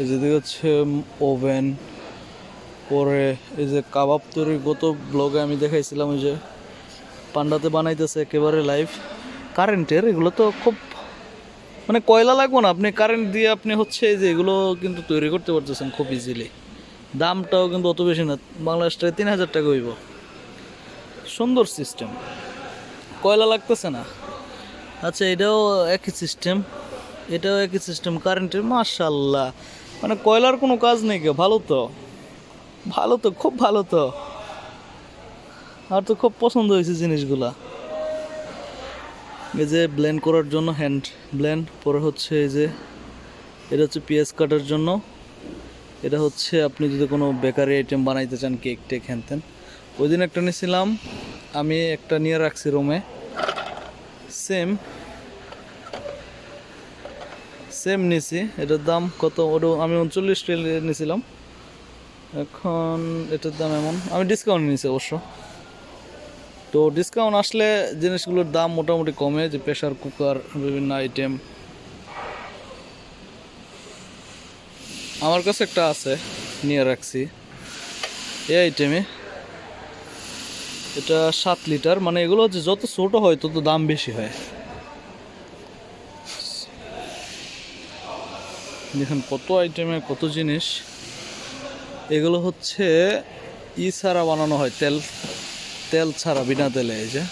এই যেদিকে হচ্ছে ওভেন, পরে এই যে কাবাব তৈরি গত ব্লগে আমি দেখাইছিলাম, ওই যে পান্ডাতে বানাইতেছে একেবারে লাইভ কারেন্টের এগুলো তো খুব মানে কয়লা লাগবো না, আপনি কারেন্ট দিয়ে আপনি হচ্ছে এই যে এগুলো কিন্তু তৈরি করতে পারতেছেন খুব ইজিলি দামটাও কিন্তু অত বেশি না, বাংলাদেশ টাকায় তিন হাজার টাকা হইব। সুন্দর সিস্টেম কয়লা লাগতেছে না। আচ্ছা এটাও একই সিস্টেম এটাও একই সিস্টেম কারেন্টের মাশাল্লাহ মানে কয়লার কোনো কাজ নেই কে? ভালো তো। ভালো তো, খুব ভালো তো। আর তো খুব পছন্দ হয়েছে জিনিসগুলা। এই যে ব্লেন্ড করার জন্য হ্যান্ড ব্লেন্ড পরে হচ্ছে এই যে, এটা হচ্ছে পেঁয়াজ কাটার জন্য। এটা হচ্ছে আপনি যদি কোনো বেকারি আইটেম বানাইতে চান কেক টেক হ্যানতেন ওই দিন একটা নিয়েছিলাম আমি একটা নিয়ে রাখছি রুমে সেম সেম নিছি। এটার দাম কত? ওটা আমি উনচল্লিশ নিয়েছিলাম এখন এটার দাম এমন। আমি ডিসকাউন্ট নিয়েছি অবশ্য। তো ডিসকাউন্ট আসলে জিনিসগুলোর দাম মোটামুটি কমে, যে প্রেশার কুকার বিভিন্ন আইটেম আমার কাছে একটা আছে, নিয়ে রাখছি। এই আইটেমে এটা সাত লিটার মানে এগুলো হচ্ছে যত ছোট হয়, তত দাম বেশি হয়। দেখেন কত আইটেমে কত জিনিস। এগুলো হচ্ছে ই ছাড়া বানানো হয়, তেল তেল ছাড়া, বিনা তেলে, এই যে।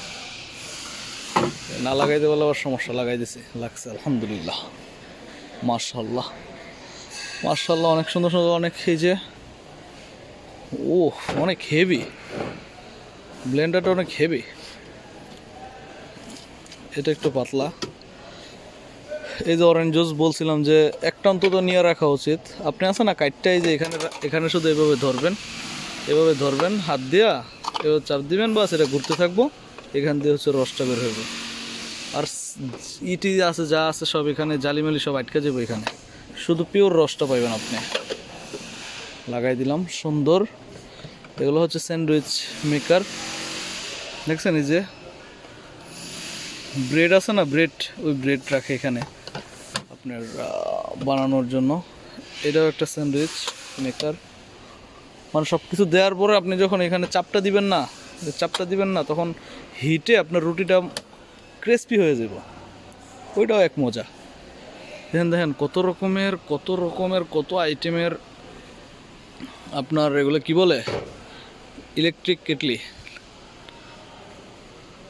না লাগাইতে বলে আবার সমস্যা লাগাই দিছি লাগছে, আলহামদুলিল্লাহ। মার্শাল্লাহ মার্শাল্লাহ অনেক সুন্দর সুন্দর অনেক এই যে ও অনেক হেভি ব্লেন্ডারটা অনেক হেভি এটা একটু পাতলা। এই যে অরেঞ্জ জুস বলছিলাম যে একটা অন্তত নিয়ে রাখা উচিত। আপনি আছেন না? কাইটটাই যে এখানে এখানে শুধু এভাবে ধরবেন এভাবে ধরবেন, হাত দিয়া এভাবে চাপ দিবেন, বাস এটা ঘুরতে থাকব, এখান দিয়ে হচ্ছে রসটা বের হইব আর ইটি আছে, যা আছে, সব এখানে জালিমালি সব আটকে যাবে এখানে। শুধু পিওর রসটা পাইবেন আপনি। লাগাই দিলাম, সুন্দর। এগুলো হচ্ছে স্যান্ডউইচ মেকার দেখছেন এই যে ব্রেড আছে না ব্রেড ওই ব্রেড রাখে এখানে। আপনার বানানোর জন্য। এটাও একটা স্যান্ডউইচ মেকার। মানে সব কিছু দেওয়ার পরে আপনি যখন এখানে চাপটা দিবেন না চাপটা দিবেন না, তখন হিটে আপনার রুটিটা ক্রিস্পি হয়ে যাব। ওইটাও এক মজা। দেখেন দেখেন, কত রকমের কত রকমের, কত আইটেমের আপনার এগুলো কি বলে? Electric kettle.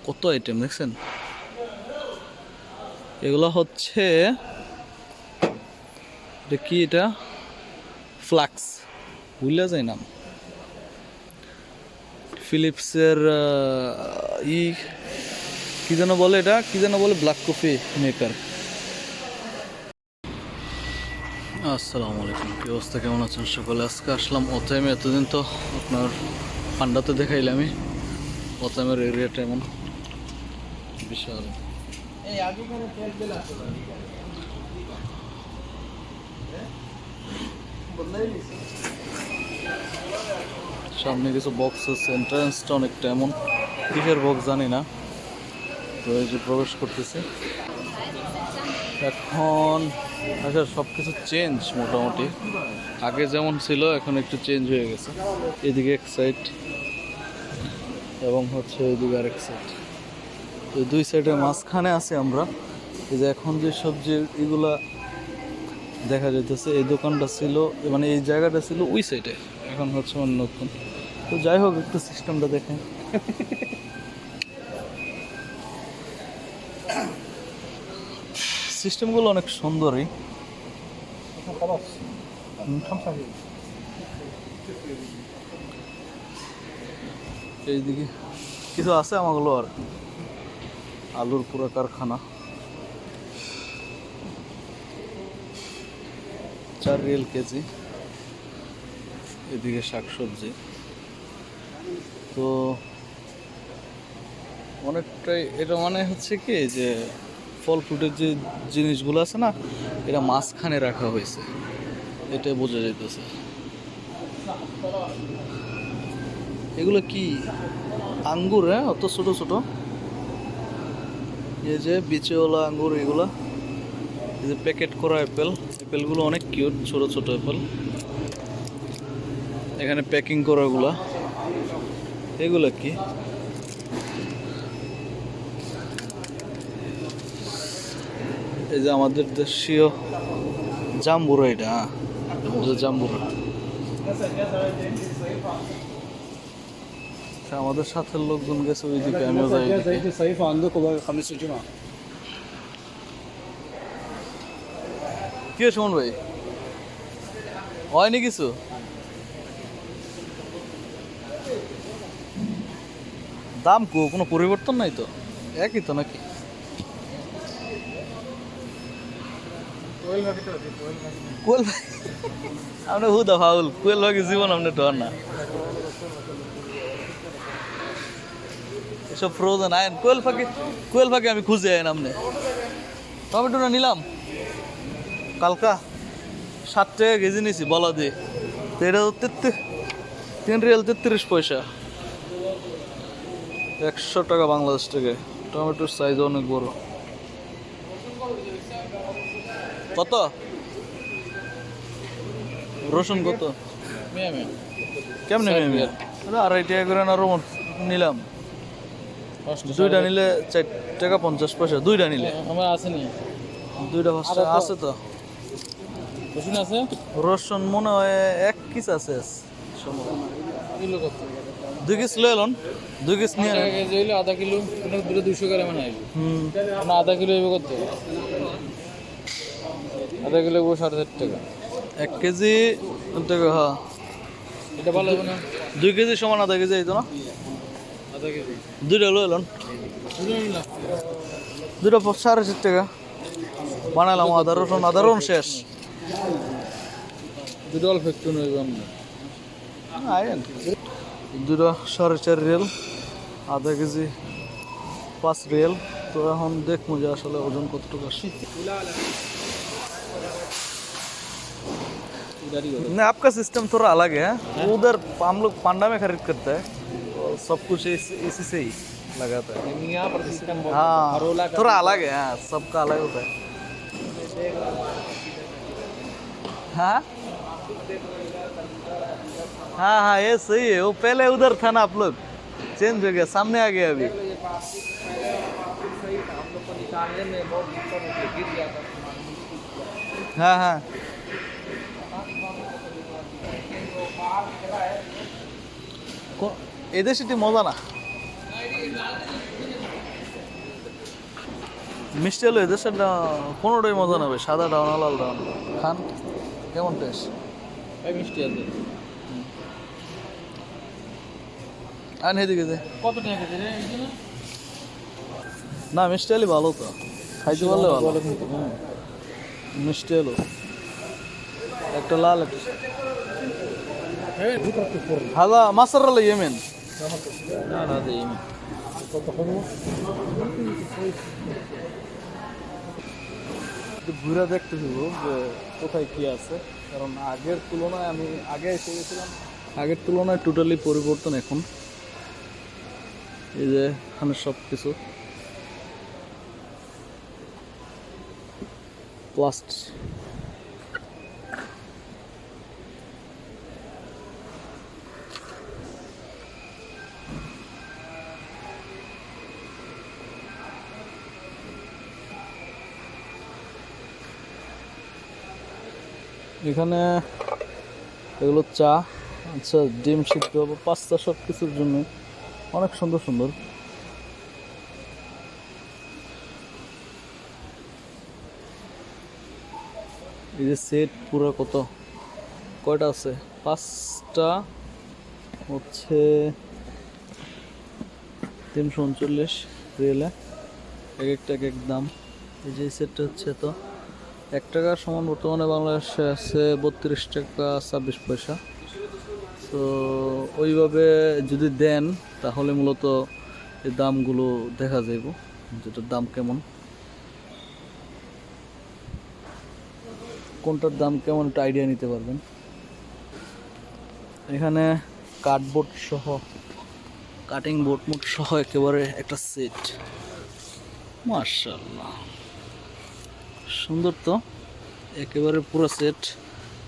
কত আইটেম, দেখছেন? এগুলো হচ্ছে কি এটা? ফ্লাক্স। ভুলে যায় নাম। ফিলিপসের ই, কি যেন বলে এটা? কি যেন বলে ব্ল্যাক কফি মেকার আসসালামু আলাইকুম। কি অবস্থা? কেমন আছেন সকলে? আজকে আসলাম অতাইমে এতদিন তো আপনার পান্ডাতে দেখাইলামই অতাইমের এরিয়াটা এমন। বিশাল। সামনে কিছু বক্স আছে এন্ট্রান্সটা অনেকটা এমন। কিসের বক্স জানি না। তো এই যে প্রবেশ করতেছে। এখন আচ্ছা সব কিছু চেঞ্জ মোটামুটি। আগে যেমন ছিল, এখন একটু চেঞ্জ হয়ে গেছে। এদিকে এক সাইড এবং হচ্ছে এদিকে আরেক সাইড তো দুই সাইডের মাঝখানে আছে আমরা। এই যে এখন যে সবজি এগুলা দেখা যাইতেছে, এই দোকানটা ছিল মানে এই জায়গাটা ছিল ওই সাইডে এখন হচ্ছে অন্য নতুন তো যাই হোক, একটু সিস্টেমটা দেখেন। সিস্টেমগুলো অনেক সুন্দরই। এইদিকে কিছু আছে আমাগুলো আর? আলুর পুরো কারখানা। চার রিয়েল কেজি, এদিকে শাকসবজি। তো অনেকটাই এটা মানে হচ্ছে কি যে ফল ফ্রুটের যে জিনিসগুলো আছে না, এটা মাঝখানে রাখা হয়েছে। এটাই বোঝা যাইতেছে। এগুলো কি আঙ্গুর হ্যাঁ? অত ছোট ছোট? এই যে বিচেওয়ালা আঙ্গুর, এগুলা। যে প্যাকেট করা অ্যাপেল অ্যাপেলগুলো অনেক কিউট ছোট ছোট অ্যাপেল এখানে প্যাকিং করা করাগুলা। এগুলা কি? এই যে আমাদের দেশীয় জাম্বুরা এটা হ্যাঁ। জাম্বুরা আচ্ছা, আমাদের সাথে লোকজন গেছে ওইদিকে আমিও যাই কি সুমন ভাই? হয়নি কিছু? দাম কোনো পরিবর্তন নাই তো? একই তো নাকি? কোয়েল ভাই আপনি হুদা ফাউল কোয়েল ভাই জীবন আপনি ডর না। এসব ফ্রোজেন আয়েন কোয়েল ফাঁকে কোয়েল ফাঁকে আমি খুঁজে আয়েন আপনি টমেটোটা নিলাম। কালকা ষাট টাকা কেজি নিয়েছি বলা দিয়ে। তো এটা হচ্ছে তিন রিয়াল তেত্রিশ পয়সা। একশো টাকা বাংলাদেশ থেকে। টমেটোর সাইজ অনেক বড়। কত? রসুন কত? কেমনে আড়াই টাকা করে না রমন নিলাম। দুইটা নিলে চার টাকা পঞ্চাশ পয়সা দুইটা নিলে। আমার আছে নি। দুইটা আছে তো। রসুন আছে? রসুন মনে হয় এক কিস আছে। দুই কিস লয়ে এলন দুই কিস নিয়ে কেজি হইলে আধা কিলো দুটো দুশো গ্রাম আসবে। হুম। না আধা কিলো হইবে কত? আধা কিলো হইব সাড়ে চার টাকা। এক কেজি টাকা হ্যাঁ। এটা ভালো হবে না? দুই কেজি সমান আধা কেজি আইতো না? আধা কেজি। দুইটা লয়ে এলন প- সাড়ে চার টাকা। বানালাম আদা রসুন আদা রসুন শেষ। দুটো অল্প একটু নইব আমরা আয়েন দুটো সাড়ে চার রিয়েল আধা কেজি পাঁচ রিয়েল তো এখন দেখবো যে আসলে ওজন কতটুকু আসে গাড়ি কত नहीं आपका सिस्टम थोड़ा अलग है उधर हम लोग पांडा में खरीद करते हैं और सब कुछ इस- इसी से ही लगाता है यहाँ पर सिस्टम हाँ हरोला का थोड़ा अलग है हाँ सबका अलग होता है हाँ हाँ हाँ ये सही है वो पहले उधर था ना आप लोग चेंज हो गया सामने आ गया अभी निकालने में बहुत दिक्कत होती है गिर जाता है हाँ हाँ কো- এদের সেটি মজা না মিষ্টি হলো এদের সেটা কোনোটাই মজা না ভাই সাদা ডাউন লাল ডাউন খান কেমন টেস্ট মিষ্টি আছে আন এদিকে যে। কত টাকা রে না মিষ্টি হলে ভালো তো। খাইতে পারলে ভালো। মিষ্টি হলো একটা লাল একটা হাদা মাসার ইয়েমেন। না না দেই একটু ঘুরে দেখতে দিব যে কোথায় কী আছে। কারণ আগের তুলনায় আমি আগে এসে গেছিলাম, আগের তুলনায় টোটালি পরিবর্তন এখন। এই যে এখানে সব কিছু প্লাস্ট এখানে এগুলো চা আচ্ছা ডিম সিদ্ধ পাস্তা সব কিছুর জন্য। অনেক সুন্দর সুন্দর। এই যে সেট পুরো কত? কয়টা আছে? পাঁচটা হচ্ছে তিনশো উনচল্লিশ রিয়েলে। এক একটা এক এক দাম। এই যে সেটটা হচ্ছে তো এক টাকার সমান বর্তমানে বাংলাদেশে আছে বত্রিশ টাকা ছাব্বিশ পয়সা। তো ওইভাবে যদি দেন, তাহলে মূলত এই দামগুলো দেখা যাইব, যেটার দাম কেমন। কোনটার দাম কেমন একটা আইডিয়া নিতে পারবেন। এখানে কার্ডবোর্ড সহ কাটিং বোর্ড মোট সহ একেবারে একটা সেট মার্শাল্লাহ সুন্দর তো। একেবারে পুরো সেট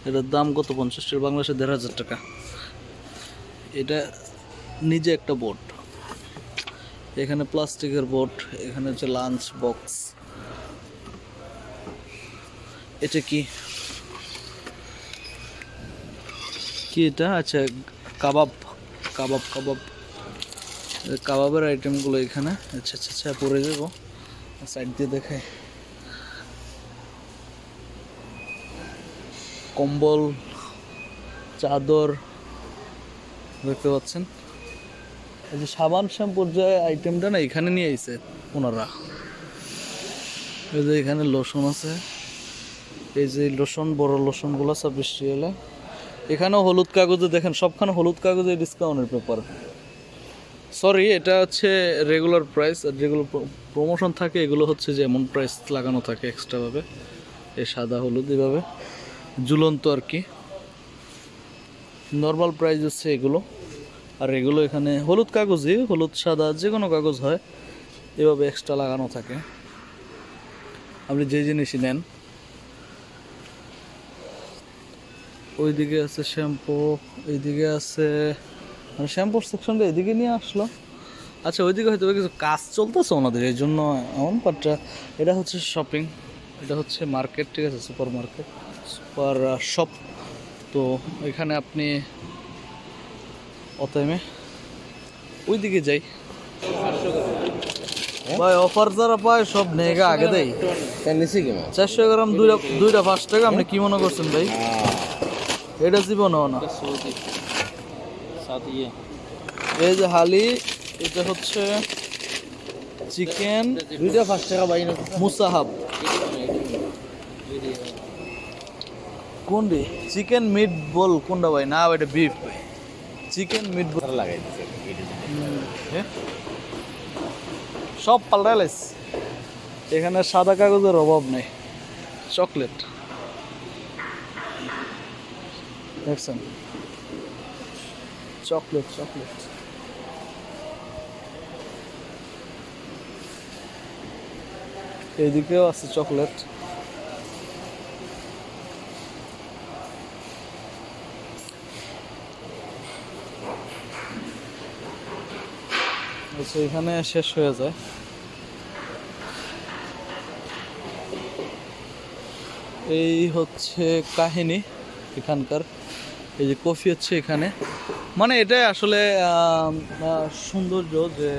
এটার দাম কত? পঞ্চাশ টাকা, বাংলাদেশে দেড় হাজার টাকা। এটা নিজে একটা বোর্ড এখানে প্লাস্টিকের বোর্ড এখানে হচ্ছে লাঞ্চ বক্স এটা কি? কি এটা? আচ্ছা কাবাব কাবাব কাবাব। কাবাবের আইটেমগুলো এখানে। আচ্ছা আচ্ছা আচ্ছা পরে যাব। সাইড দিয়ে দেখায় কম্বল, চাদর দেখতে পাচ্ছেন। এই যে সাবান শ্যাম্পুর যে আইটেমটা না, এখানে নিয়ে আইছে ওনারা। এই যে এখানে লোশন আছে। এই যে লোশন বড় লোশনগুলো ছাব্বিশ রিয়ালে এখানেও হলুদ কাগজে দেখেন, সবখানে হলুদ কাগজে ডিসকাউন্টের পেপার সরি এটা হচ্ছে রেগুলার প্রাইস আর যেগুলো প্রমোশন থাকে, এগুলো হচ্ছে যে এমন প্রাইস লাগানো থাকে এক্সট্রাভাবে এই সাদা, হলুদ এভাবে। ঝুলন্ত আর কি। নর্মাল প্রাইস হচ্ছে এগুলো। আর এগুলো এখানে হলুদ কাগজই, হলুদ, সাদা যে কোনো কাগজ হয়, এভাবে এক্সট্রা লাগানো থাকে। আপনি যে জিনিসই নেন। ওইদিকে আছে শ্যাম্পু, এইদিকে আছে মানে শ্যাম্পুর সেকশনটা এদিকে নিয়ে আসলো। আচ্ছা ওইদিকে হয়তো কিছু কাজ চলতেছে ওনাদের, এই জন্য এমন বাট এটা হচ্ছে শপিং এটা হচ্ছে মার্কেট ঠিক আছে সুপার মার্কেট সুপার শপ। তো এখানে আপনি অতএমে ওইদিকে যাই। ভাই অফার যারা পায় সব নেগা আগে দেয় চারশো গ্রাম দুইটা দুইটা পাঁচ টাকা আপনি কি মনে করছেন ভাই? এটা জীবনও না। এই যে হালি এটা হচ্ছে চিকেন দুইটা পাঁচ টাকা বাইন। মুসাহাব। কোনটি? চিকেন মিট বল কোনটা ভাই? না এটা বিফ ভাই। চিকেন মিট বল লাগাই দিছে সব পাল্টাইলাইস এখানে সাদা কাগজের অভাব নেই। চকলেট। দেখছেন? Chocolate chocolate. এইদিকেও আছে চকলেট। আচ্ছা এখানে শেষ হয়ে যায়। এই হচ্ছে কাহিনী এখানকার। এই যে কফি হচ্ছে এখানে। মানে এটাই আসলে সৌন্দর্য যে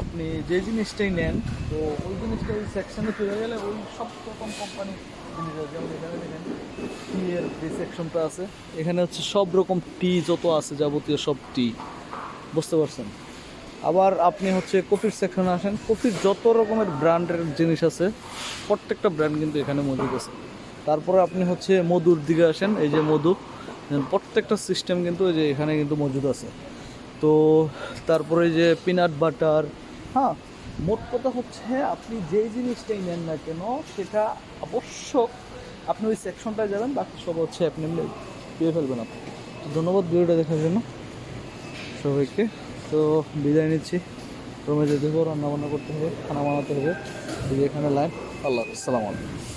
আপনি যে জিনিসটাই নেন, তো ওই জিনিসটা ওই সেকশনে চলে গেলে ওই সব রকম কোম্পানি যেমন এখানে দেখেন টি এর যে সেকশনটা আছে, এখানে হচ্ছে সব রকম টি যত আছে যাবতীয় সব টি বুঝতে পারছেন? আবার আপনি হচ্ছে কফির সেকশনে আসেন। কফির যত রকমের ব্র্যান্ডের জিনিস আছে, প্রত্যেকটা ব্র্যান্ড কিন্তু এখানে মজুদ আছে। তারপরে আপনি হচ্ছে মধুর দিকে আসেন, এই যে মধু। প্রত্যেকটা সিস্টেম কিন্তু এই যে এখানে কিন্তু মজুদ আছে। তো তারপরে যে পিনাট বাটার হ্যাঁ মোট কথা হচ্ছে আপনি যেই জিনিসটাই নেন না কেন, সেটা অবশ্যক আপনি ওই সেকশনটায় যাবেন, বাকি সব হচ্ছে আপনি পেয়ে ফেলবেন আপনি। ধন্যবাদ ভিডিওটা দেখার জন্য সবাইকে। তো বিদায় নিচ্ছি। রুমে যেতে হবে রান্না বান্না করতে হবে, খানা বানাতে হবে। এখানে লাইন আল্লাহ আসসালামু আলাইকুম।